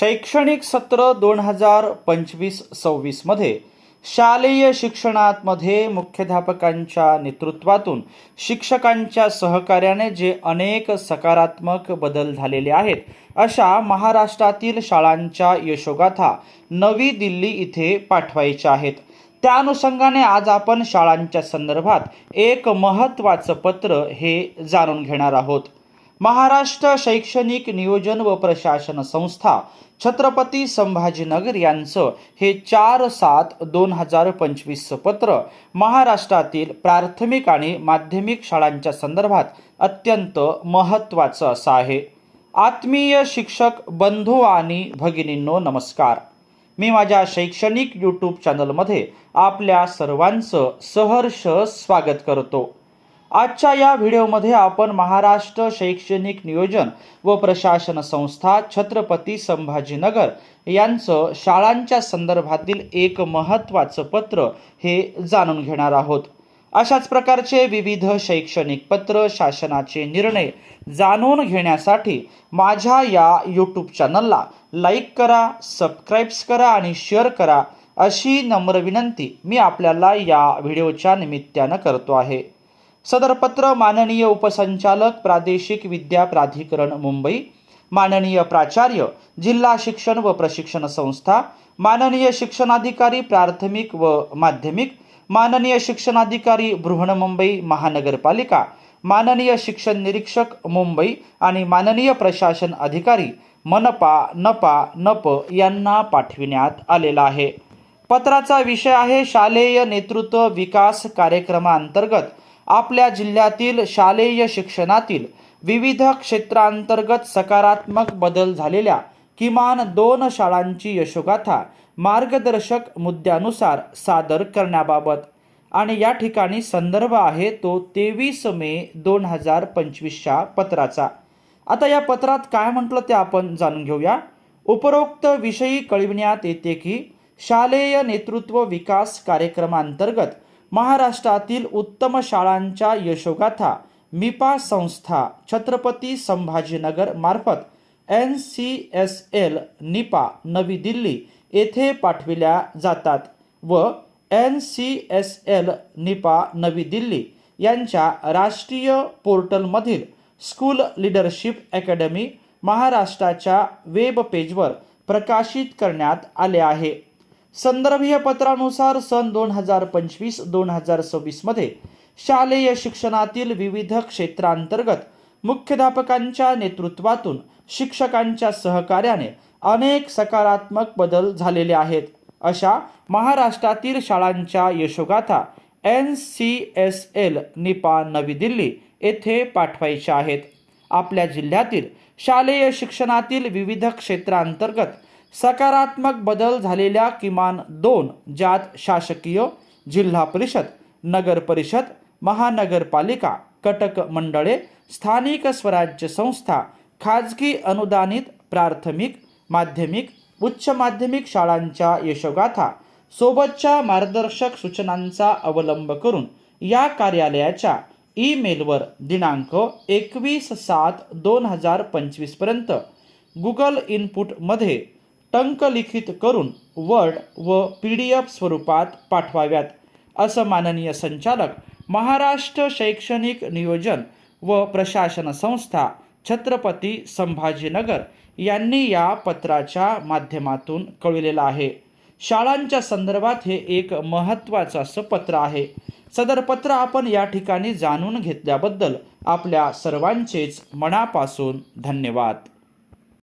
शैक्षणिक सत्र दोन हजार पंचवीस सव्वीसमध्ये शालेय शिक्षणामध्ये मुख्याध्यापकांच्या नेतृत्वातून शिक्षकांच्या सहकार्याने जे अनेक सकारात्मक बदल झालेले आहेत अशा महाराष्ट्रातील शाळांच्या यशोगाथा नवी दिल्ली इथे पाठवायच्या आहेत. त्या अनुषंगाने आज आपण शाळांच्या संदर्भात एक महत्त्वाचं पत्र हे जाणून घेणार आहोत. महाराष्ट्र शैक्षणिक नियोजन व प्रशासन संस्था छत्रपती संभाजीनगर यांचं हे चार सात दोन हजार पंचवीसचं पत्र महाराष्ट्रातील प्राथमिक आणि माध्यमिक शाळांच्या संदर्भात अत्यंत महत्त्वाचं असं आहे. आत्मीय शिक्षक बंधू आणि भगिनींनो नमस्कार. मी माझ्या शैक्षणिक यूट्यूब चॅनलमध्ये आपल्या सर्वांचं सहर्ष स्वागत करतो. आजच्या या व्हिडिओमध्ये आपण महाराष्ट्र शैक्षणिक नियोजन व प्रशासन संस्था छत्रपती संभाजीनगर यांचं शाळांच्या संदर्भातील एक महत्त्वाचं पत्र हे जाणून घेणार आहोत. अशाच प्रकारचे विविध शैक्षणिक पत्र शासनाचे निर्णय जाणून घेण्यासाठी माझ्या या यूट्यूब चॅनलला लाईक करा सबस्क्राईब्स करा आणि शेअर करा अशी नम्र विनंती मी आपल्याला या व्हिडिओच्या निमित्तानं करतो आहे. सदर पत्र माननीय उपसंचालक प्रादेशिक विद्या प्राधिकरण मुंबई. माननीय प्राचार्य जिल्हा शिक्षण व प्रशिक्षण संस्था. माननीय शिक्षणाधिकारी प्राथमिक व माध्यमिक. माननीय शिक्षणाधिकारी बृहण मुंबई महानगरपालिका. माननीय शिक्षण निरीक्षक मुंबई. आणि माननीय प्रशासन अधिकारी मनपा नपा नप यांना पाठविण्यात आलेला आहे. पत्राचा विषय आहे शालेय नेतृत्व विकास कार्यक्रमांतर्गत. आपल्या जिल्ह्यातील शालेय शिक्षणातील विविध क्षेत्रांतर्गत सकारात्मक बदल झालेल्या किमान दोन शाळांची यशोगाथा मार्गदर्शक मुद्द्यानुसार सादर करण्याबाबत. आणि या ठिकाणी संदर्भ आहे तो तेवीस मे दोन हजार पंचवीसच्या पत्राचा. आता या पत्रात काय म्हटलं ते आपण जाणून घेऊया. उपरोक्त विषयी कळविण्यात येते की शालेय नेतृत्व विकास कार्यक्रमांतर्गत महाराष्ट्रातील उत्तम शाळांच्या यशोगाथा मिपा संस्था छत्रपती संभाजीनगर मार्फत N C S L NIEPA नवी दिल्ली येथे पाठविल्या जातात व N C S L NIEPA नवी दिल्ली यांच्या राष्ट्रीय पोर्टलमधील स्कूल लिडरशिप अकॅडमी महाराष्ट्राच्या वेब पेजवर प्रकाशित करण्यात आले आहे. संदर्भीय पत्रानुसार सन दोन हजार पंचवीस दोन हजार सव्वीसमध्ये शालेय शिक्षणातील विविध क्षेत्रांतर्गत मुख्याध्यापकांच्या नेतृत्वातून शिक्षकांच्या सहकार्याने अनेक सकारात्मक बदल झालेले आहेत. अशा महाराष्ट्रातील शाळांच्या यशोगाथा N C S L NIEPA नवी दिल्ली येथे पाठवायच्या आहेत. आपल्या जिल्ह्यातील शालेय शिक्षणातील विविध क्षेत्रांतर्गत सकारात्मक बदल झालेल्या किमान दोन ज्यात शासकीय जिल्हा परिषद नगर परिषद महानगरपालिका कटक मंडळे स्थानिक स्वराज्य संस्था खाजगी अनुदानित प्राथमिक माध्यमिक उच्च माध्यमिक शाळांच्या यशोगाथा सोबतच्या मार्गदर्शक सूचनांचा अवलंब करून या कार्यालयाच्या ईमेलवर दिनांक एकवीस सात दोन हजार पंचवीसपर्यंत गुगल इनपुटमध्ये टंकलिखित करून वर्ड व पी डी एफ स्वरूपात पाठवाव्यात. असं माननीय संचालक महाराष्ट्र शैक्षणिक नियोजन व प्रशासन संस्था छत्रपती संभाजीनगर यांनी या पत्राच्या माध्यमातून कळविलेलं आहे. शाळांच्या संदर्भात हे एक महत्त्वाचं असं पत्र आहे. सदर पत्र आपण या ठिकाणी जाणून घेतल्याबद्दल आपल्या सर्वांचेच मनापासून धन्यवाद.